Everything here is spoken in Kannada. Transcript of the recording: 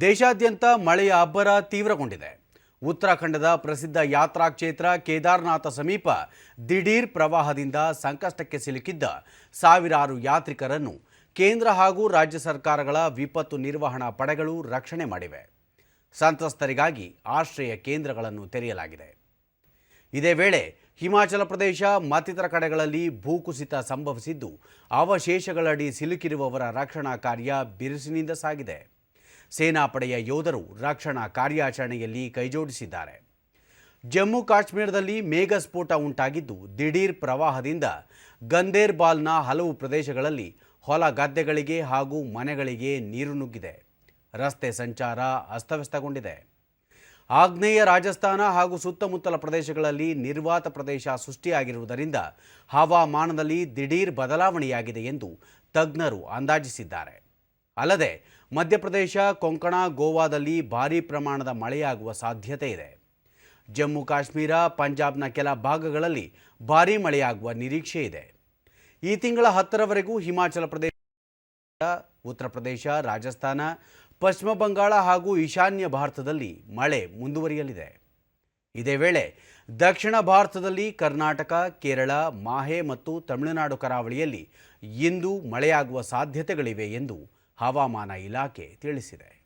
ದೇಶಾದ್ಯಂತ ಮಳೆಯ ಅಬ್ಬರ ತೀವ್ರಗೊಂಡಿದೆ. ಉತ್ತರಾಖಂಡದ ಪ್ರಸಿದ್ಧ ಯಾತ್ರಾ ಕ್ಷೇತ್ರ ಕೇದಾರನಾಥ ಸಮೀಪ ದಿಢೀರ್ ಪ್ರವಾಹದಿಂದ ಸಂಕಷ್ಟಕ್ಕೆ ಸಿಲುಕಿದ್ದ ಸಾವಿರಾರು ಯಾತ್ರಿಕರನ್ನು ಕೇಂದ್ರ ಹಾಗೂ ರಾಜ್ಯ ಸರ್ಕಾರಗಳ ವಿಪತ್ತು ನಿರ್ವಹಣಾ ಪಡೆಗಳು ರಕ್ಷಣೆ ಮಾಡಿವೆ. ಸಂತ್ರಸ್ತರಿಗಾಗಿ ಆಶ್ರಯ ಕೇಂದ್ರಗಳನ್ನು ತೆರೆಯಲಾಗಿದೆ. ಇದೇ ವೇಳೆ ಹಿಮಾಚಲ ಪ್ರದೇಶ, ಮತ್ತಿತರ ಕಡೆಗಳಲ್ಲಿ ಭೂಕುಸಿತ ಸಂಭವಿಸಿದ್ದು, ಅವಶೇಷಗಳಡಿ ಸಿಲುಕಿರುವವರ ರಕ್ಷಣಾ ಕಾರ್ಯ ಬಿರುಸಿನಿಂದ ಸಾಗಿದೆ. ಸೇನಾಪಡೆಯ ಯೋಧರು ರಕ್ಷಣಾ ಕಾರ್ಯಾಚರಣೆಯಲ್ಲಿ ಕೈಜೋಡಿಸಿದ್ದಾರೆ. ಜಮ್ಮು ಕಾಶ್ಮೀರದಲ್ಲಿ ಮೇಘಸ್ಫೋಟ ಉಂಟಾಗಿದ್ದು ದಿಢೀರ್ ಪ್ರವಾಹದಿಂದ ಗಂದೇರ್ಬಾಲ್ನ ಹಲವು ಪ್ರದೇಶಗಳಲ್ಲಿ ಹೊಲ ಗದ್ದೆಗಳಿಗೆ ಹಾಗೂ ಮನೆಗಳಿಗೆ ನೀರು ನುಗ್ಗಿದೆ. ರಸ್ತೆ ಸಂಚಾರ ಅಸ್ತವ್ಯಸ್ತಗೊಂಡಿದೆ. ಆಗ್ನೇಯ ರಾಜಸ್ಥಾನ ಹಾಗೂ ಸುತ್ತಮುತ್ತಲ ಪ್ರದೇಶಗಳಲ್ಲಿ ನಿರ್ವಾತ ಪ್ರದೇಶ ಸೃಷ್ಟಿಯಾಗಿರುವುದರಿಂದ ಹವಾಮಾನದಲ್ಲಿ ದಿಢೀರ್ ಬದಲಾವಣೆಯಾಗಿದೆ ಎಂದು ತಜ್ಞರು ಅಂದಾಜಿಸಿದ್ದಾರೆ. ಅಲ್ಲದೆ ಮಧ್ಯಪ್ರದೇಶ, ಕೊಂಕಣ, ಗೋವಾದಲ್ಲಿ ಭಾರೀ ಪ್ರಮಾಣದ ಮಳೆಯಾಗುವ ಸಾಧ್ಯತೆ ಇದೆ. ಜಮ್ಮು, ಕಾಶ್ಮೀರ, ಪಂಜಾಬ್ನ ಕೆಲ ಭಾಗಗಳಲ್ಲಿ ಭಾರೀ ಮಳೆಯಾಗುವ ನಿರೀಕ್ಷೆ ಇದೆ. ಈ ತಿಂಗಳ ಹತ್ತರವರೆಗೂ ಹಿಮಾಚಲ ಪ್ರದೇಶ, ಉತ್ತರ ಪ್ರದೇಶ, ರಾಜಸ್ಥಾನ, ಪಶ್ಚಿಮ ಬಂಗಾಳ ಹಾಗೂ ಈಶಾನ್ಯ ಭಾರತದಲ್ಲಿ ಮಳೆ ಮುಂದುವರಿಯಲಿದೆ. ಇದೇ ವೇಳೆ ದಕ್ಷಿಣ ಭಾರತದಲ್ಲಿ ಕರ್ನಾಟಕ, ಕೇರಳ, ಮಾಹೆ ಮತ್ತು ತಮಿಳುನಾಡು ಕರಾವಳಿಯಲ್ಲಿ ಇಂದು ಮಳೆಯಾಗುವ ಸಾಧ್ಯತೆಗಳಿವೆ ಎಂದು ಹವಾಮಾನ ಇಲಾಖೆ ತಿಳಿಸಿದೆ.